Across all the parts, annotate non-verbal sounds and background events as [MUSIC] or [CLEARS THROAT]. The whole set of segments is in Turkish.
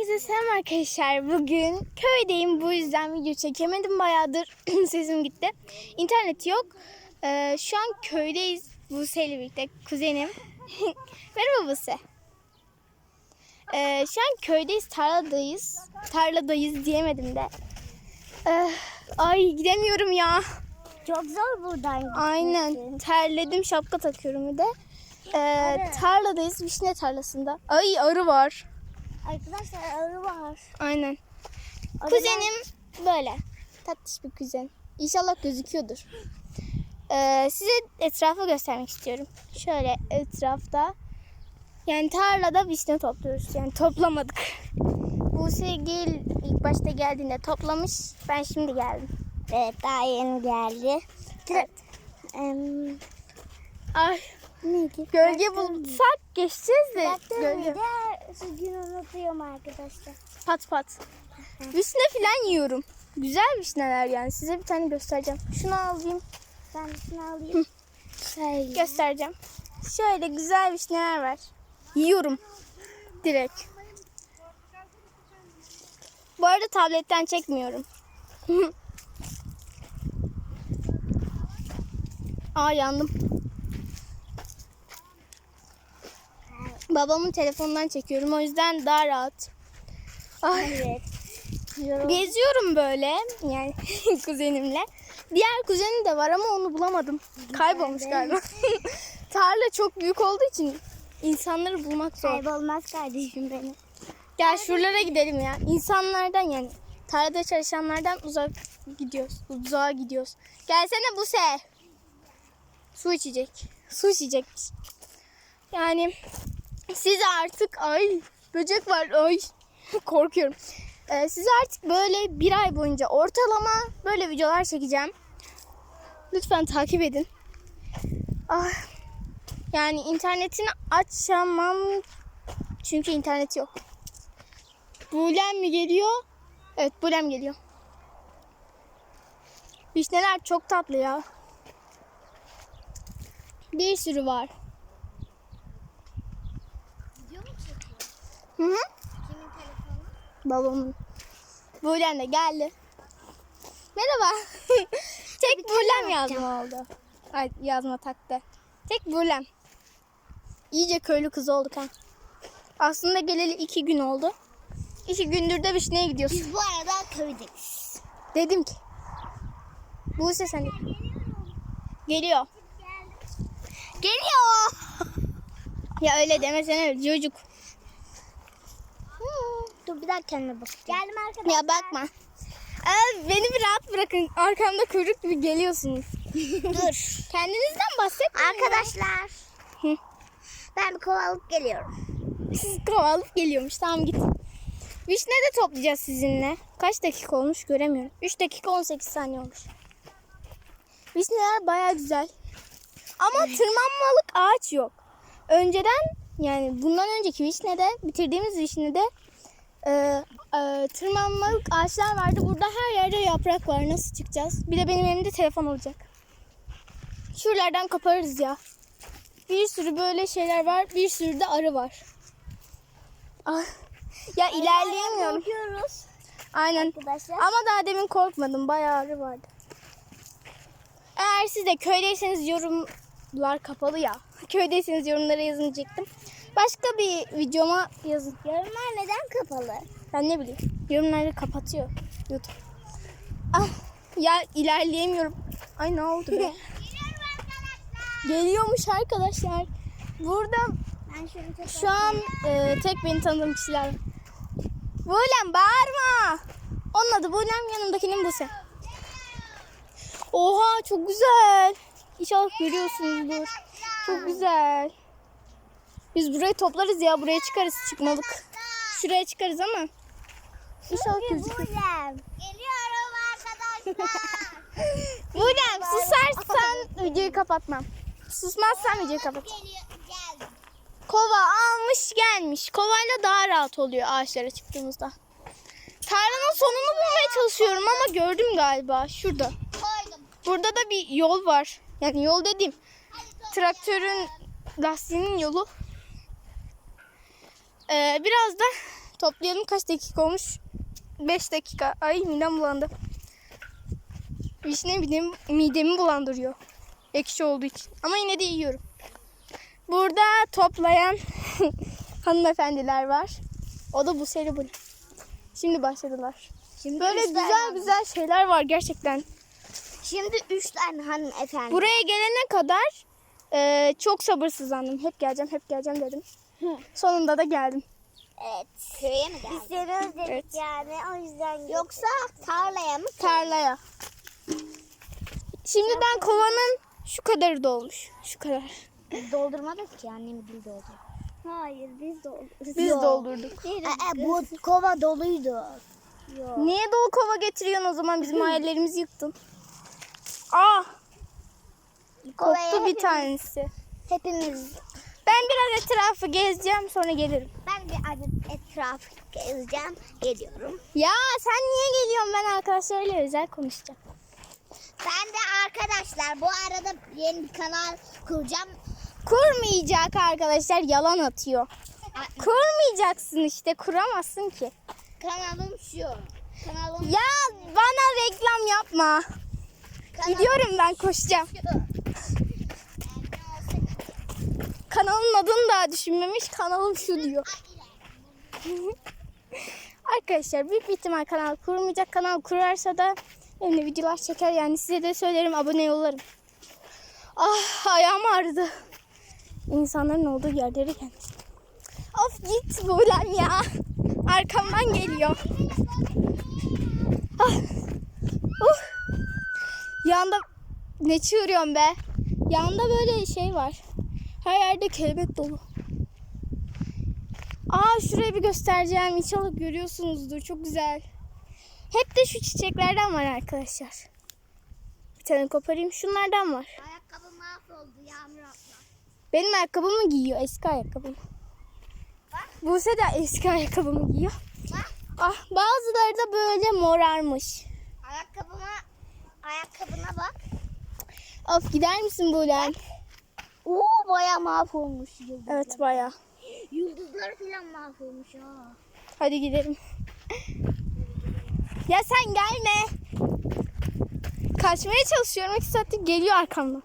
Herkese selam arkadaşlar. Bugün köydeyim. Bu yüzden video çekemedim. Bayağıdır [CLEARS THROAT] sesim gitti. İnternet yok. Ee, şu an köydeyiz. Buse ile birlikte. Kuzenim. [LAUGHS] Merhaba Buse. Ee, şu an köydeyiz. Tarladayız. Tarladayız diyemedim de. Ee, ay gidemiyorum ya. Çok zor buradan. Aynen. Terledim. Şapka takıyorum bir de. Ee, tarladayız. Vişne tarlasında. Ay arı var. Arkadaşlar arı var. Aynen. Arılar- Kuzenim böyle. Tatlış bir kuzen. İnşallah gözüküyordur. Ee, size etrafı göstermek istiyorum. Şöyle etrafta. Yani tarlada vişne topluyoruz. Yani toplamadık. [LAUGHS] Buse Gil ilk başta geldiğinde toplamış. Ben şimdi geldim. Evet daha yeni geldi. Evet. Em, Ay neydi? gölge bulsak geçeceğiz de. Şu gün unutuyorum arkadaşlar. Pat pat. Vişne falan yiyorum. Güzel vişneler yani. Size bir tane göstereceğim. Şunu alayım. Ben şunu alayım. Şöyle. göstereceğim. Şöyle güzel vişneler var. Yiyorum. Direkt. Bu arada tabletten çekmiyorum. [LAUGHS] Aa yandım. Babamın telefonundan çekiyorum o yüzden daha rahat. Ay. Evet. Yorum. Geziyorum böyle yani [LAUGHS] kuzenimle. Diğer kuzenim de var ama onu bulamadım. Kaybolmuş galiba. [LAUGHS] Tarla çok büyük olduğu için insanları bulmak zor. Kaybolmaz kardeşim benim. Gel şuralara gidelim ya. İnsanlardan yani tarlada çalışanlardan uzak gidiyoruz. Uzağa gidiyoruz. Gelsene Buse. Su içecek. Su içecekmiş. Yani siz artık ay böcek var ay [LAUGHS] korkuyorum. Ee, size artık böyle bir ay boyunca ortalama böyle videolar çekeceğim. Lütfen takip edin. Ah, yani internetini açamam çünkü internet yok. Bulem mi geliyor? Evet Bulem geliyor. Vişneler çok tatlı ya. Bir sürü var. Hı hı. Kimin telefonu? Babamın. Bulem de geldi. Merhaba. [LAUGHS] Tek Bulem yazma oldu. Ay yazma taktı. Tek Bulem. İyice köylü kız olduk ha. Aslında geleli iki gün oldu. İki gündür de vişneye gidiyorsun. Biz bu arada köydeyiz. Dedim ki. Buse sen. Geliyor. Geliyor. [LAUGHS] ya öyle demesene çocuk. Dur bir daha kendime bakacağım. Geldim arkadaşlar. Ya bakma. Aa, beni bir rahat bırakın. Arkamda kuyruk gibi geliyorsunuz. [LAUGHS] Dur. Kendinizden bahsetmeyin. Arkadaşlar. Ben bir kova alıp geliyorum. Siz kovalıp geliyormuş. Tamam git. Vişne de toplayacağız sizinle. Kaç dakika olmuş göremiyorum. 3 dakika 18 saniye olmuş. Vişneler baya güzel. Ama tırmanmalık ağaç yok. Önceden yani bundan önceki vişnede bitirdiğimiz vişnede e, e, tırmanmalık ağaçlar vardı. Burada her yerde yaprak var. Nasıl çıkacağız? Bir de benim elimde telefon olacak. Şuralardan kaparız ya. Bir sürü böyle şeyler var. Bir sürü de arı var. Ah. Ya ilerleyemiyorum. Korkuyoruz Aynen. arkadaşlar. Ama daha demin korkmadım. Bayağı arı vardı. Eğer siz de köydeyseniz yorumlar kapalı ya. [LAUGHS] Köydeyseniz yorumlara yazın diyecektim. Başka bir videoma yazın. Yorumlar neden kapalı? Ben ne bileyim. Yorumları kapatıyor YouTube. Ah, ya ilerleyemiyorum. Ay ne oldu be? [LAUGHS] Geliyormuş arkadaşlar. Burada Ben şu an e, tek beni tanıdığım kişiler. Bulem bağırma. Onun adı Bulem yanındakinin Buse. Oha çok güzel. İnşallah görüyorsunuzdur. Çok güzel. Biz burayı toplarız ya. Buraya çıkarız çıkmalık. Şuraya çıkarız ama. İnşallah gözükür. Geliyorum arkadaşlar. [LAUGHS] Bulem susarsan videoyu kapatmam. Susmazsan videoyu kapat. Kova almış gelmiş. Kovayla daha rahat oluyor ağaçlara çıktığımızda. Tarlanın sonunu bulmaya çalışıyorum ama gördüm galiba. Şurada. Burada da bir yol var. Yani yol dediğim traktörün lastiğinin yolu. Ee, biraz da Toplayalım kaç dakika olmuş? 5 dakika. Ay midem bulandı. Vişne midemi, midemi bulandırıyor. Ekşi olduğu için. Ama yine de yiyorum. Burada toplayan [LAUGHS] hanımefendiler var. O da bu seri bu. Şimdi başladılar. Şimdi Böyle güzel tane- güzel şeyler var gerçekten. Şimdi üç tane hanımefendi. Buraya gelene kadar e, çok sabırsızlandım. Hep geleceğim, hep geleceğim dedim. Sonunda da geldim. Evet. Köye mi geldin? Biz seni özledik Evet. yani o yüzden. Yoksa tarlaya mı? Tarlaya. Şimdiden kovanın şu kadarı dolmuş. Şu kadar. Biz doldurmadık ki annem dil doldu. Hayır biz doldurduk. Biz doldurduk. Aa, bu kova doluydu. Yok. Niye dolu kova getiriyorsun o zaman bizim hayallerimizi yıktın? Aa, koptu bir tanesi. Hepimiz. Ben biraz etrafı gezeceğim sonra gelirim. Ben bir adet etraf gezeceğim. Geliyorum. Ya sen niye geliyorsun? Ben arkadaşlarıyla özel konuşacağım. Ben de arkadaşlar bu arada yeni bir kanal kuracağım. Kurmayacak arkadaşlar yalan atıyor. [LAUGHS] Kurmayacaksın işte kuramazsın ki. Kanalım şu. Kanalım Ya bana reklam yapma. kanalım Gidiyorum ben koşacağım. şu. Kanalın adını daha düşünmemiş. Kanalım şu diyor. [LAUGHS] Arkadaşlar büyük bir ihtimal kanal kurmayacak. Kanal kurarsa da benimle videolar çeker. Yani size de söylerim abone yollarım. Ah ayağım ağrıdı. İnsanların olduğu yerlere gelmiş. Of git Buğlem ya. Arkamdan geliyor. Ah. Uh. Yanda ne çığırıyorum be? Yanda böyle şey var. Her yerde kelebek dolu. Aa şurayı bir göstereceğim. İnşallah görüyorsunuzdur. Çok güzel. Hep de şu çiçeklerden var arkadaşlar. Bir tane koparayım. Şunlardan var. Ayakkabı mahvoldu Yağmur abla. Benim ayakkabımı giyiyor. Eski ayakkabım. Buse de eski ayakkabımı giyiyor. Bak Ah bazıları da böyle morarmış. ayakkabıma ayakkabına bak. Of gider misin Bulen? Oo baya mahvolmuş yıldızlar. Evet baya. Yıldızlar falan mahvolmuş ha. Hadi gidelim. Ya sen gelme. Kaçmaya çalışıyorum. İki saattir geliyor arkamdan.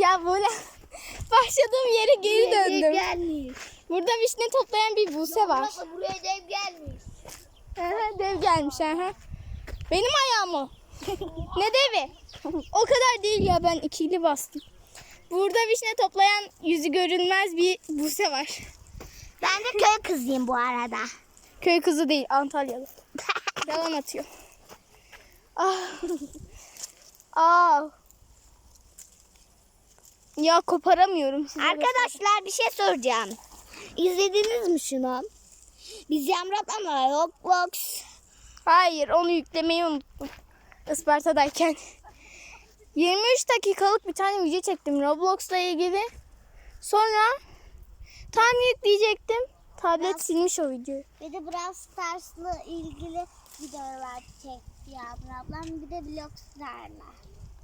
Ya böyle [LAUGHS] başladığım yere geri döndüm. gelmiş. Burada vişne toplayan bir Buse var. Abla buraya dev gelmiş. Aha, dev gelmiş. Aha. Benim ayağım o. [LAUGHS] ne devi? O kadar değil ya ben ikili bastım. Burada vişne toplayan yüzü görünmez bir Buse var. Ben de köy kızıyım bu arada. Köy kızı değil Antalyalı. [LAUGHS] Yalan atıyor. Ah. Ah. Ya koparamıyorum size. Arkadaşlar bir şey soracağım. İzlediniz mi şunu? Biz Yamrat'la Roblox Hayır onu yüklemeyi unuttum. Isparta'dayken. 23 dakikalık bir tane video çektim Roblox'la ilgili. Sonra tam yükleyecektim. Tablet silmiş o videoyu. ve de Brawl Stars'la ilgili videolar çekti Yağmur ablam. Bir de Blockstar'la.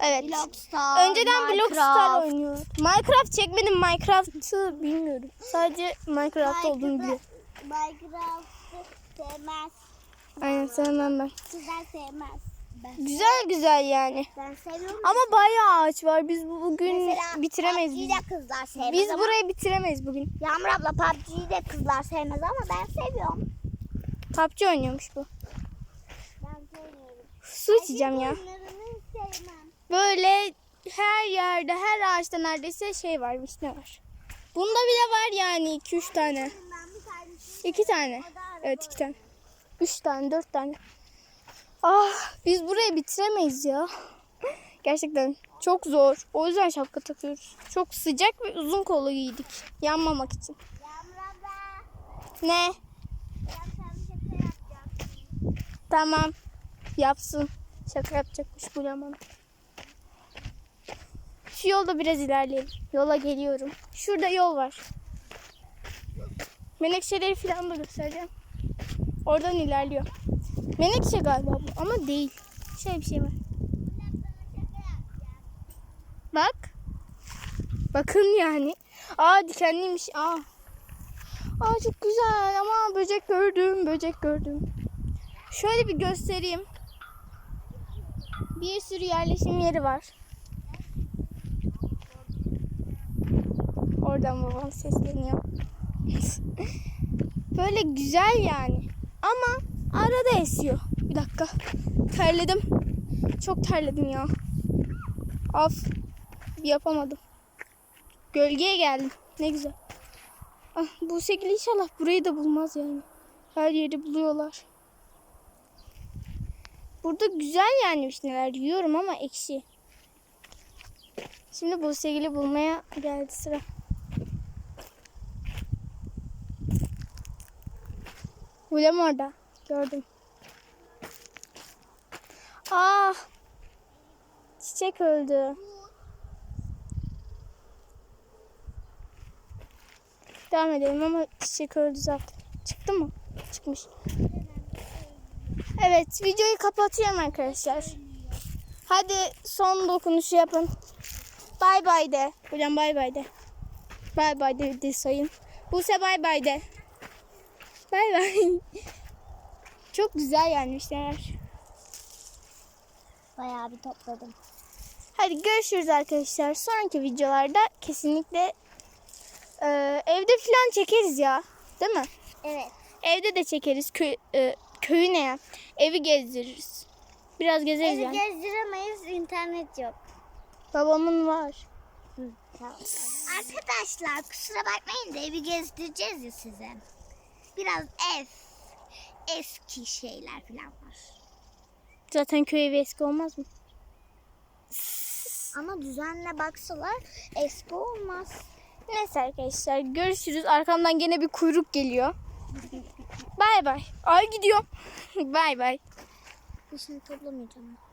Evet. Blockstar, Önceden Minecraft. Blockstar oynuyor. Minecraft çekmedim. Minecraft'ı bilmiyorum. Sadece Minecraft olduğunu biliyorum. Minecraft'ı sevmez. Aynen sevmem ben. Sizler sevmez. Ben, Güzel güzel yani. ben seviyorum. Ama bayağı ağaç var. Biz bu- bugün Mesela bitiremeyiz. PUBG'yi de kızlar sevmez biz ama. burayı bitiremeyiz bugün. Yağmur abla PUBG'yi de kızlar sevmez ama ben seviyorum. PUBG oynuyormuş bu. Ben sevmiyorum. Su içeceğim ya. Böyle her yerde, her ağaçta neredeyse şey var, vişne var. Bunda bile var yani 2-3 tane. Ben bir tanesini 2 tane. Evet 2 tane. 3 tane, 4 tane. Ah biz burayı bitiremeyiz ya. Gerçekten çok zor. O yüzden şapka takıyoruz. Çok sıcak ve uzun kollu giydik. Yanmamak için. Ne? Tamam. Yapsın. Şaka yapacakmış bu bana. Şu yolda biraz ilerleyelim. Yola geliyorum. Şurada yol var. Menekşeleri falan da göstereceğim. Oradan ilerliyor. Menekşe galiba bu ama değil. Şey bir şey var. Bak. Bakın yani. Aa dikenliymiş. Aa. Aa çok güzel ama böcek gördüm, böcek gördüm. Şöyle bir göstereyim. Bir sürü yerleşim yeri var. Oradan babam sesleniyor. [LAUGHS] Böyle güzel yani. Ama arada esiyor. Bir dakika. Terledim. Çok terledim ya. Af. Yapamadım. Gölgeye geldim. Ne güzel. Ah, bu şekilde inşallah burayı da bulmaz yani. Her yeri buluyorlar. Burada güzel yani vişneler yiyorum ama ekşi. Şimdi bu sevgili bulmaya geldi sıra. Bulem orada. Gördüm. Ah! Çiçek öldü. Devam edelim ama çiçek öldü zaten. Çıktı mı? Çıkmış. Evet videoyu kapatıyorum arkadaşlar. Hadi son dokunuşu yapın. Bay bay de. Hocam bay bay de. Bay bay de, de sayın. Buse bay bay de. Bay bay. [LAUGHS] Çok güzel yani işler. Bayağı bir topladım. Hadi görüşürüz arkadaşlar. Sonraki videolarda kesinlikle e, evde falan çekeriz ya. Değil mi? Evet. Evde de çekeriz. Köy, e, köyü ne ya? Evi gezdiririz. Biraz gezeriz Evi yani. gezdiremeyiz. internet yok. Babamın var. Arkadaşlar kusura bakmayın da evi gezdireceğiz ya size. Biraz ev, eski şeyler falan var. Zaten köy evi eski olmaz mı? Ama düzenle baksalar eski olmaz. Neyse arkadaşlar görüşürüz. Arkamdan gene bir kuyruk geliyor. Bay bay. Ay gidiyor. [LAUGHS] bay bay. Şimdi toplamayacağım.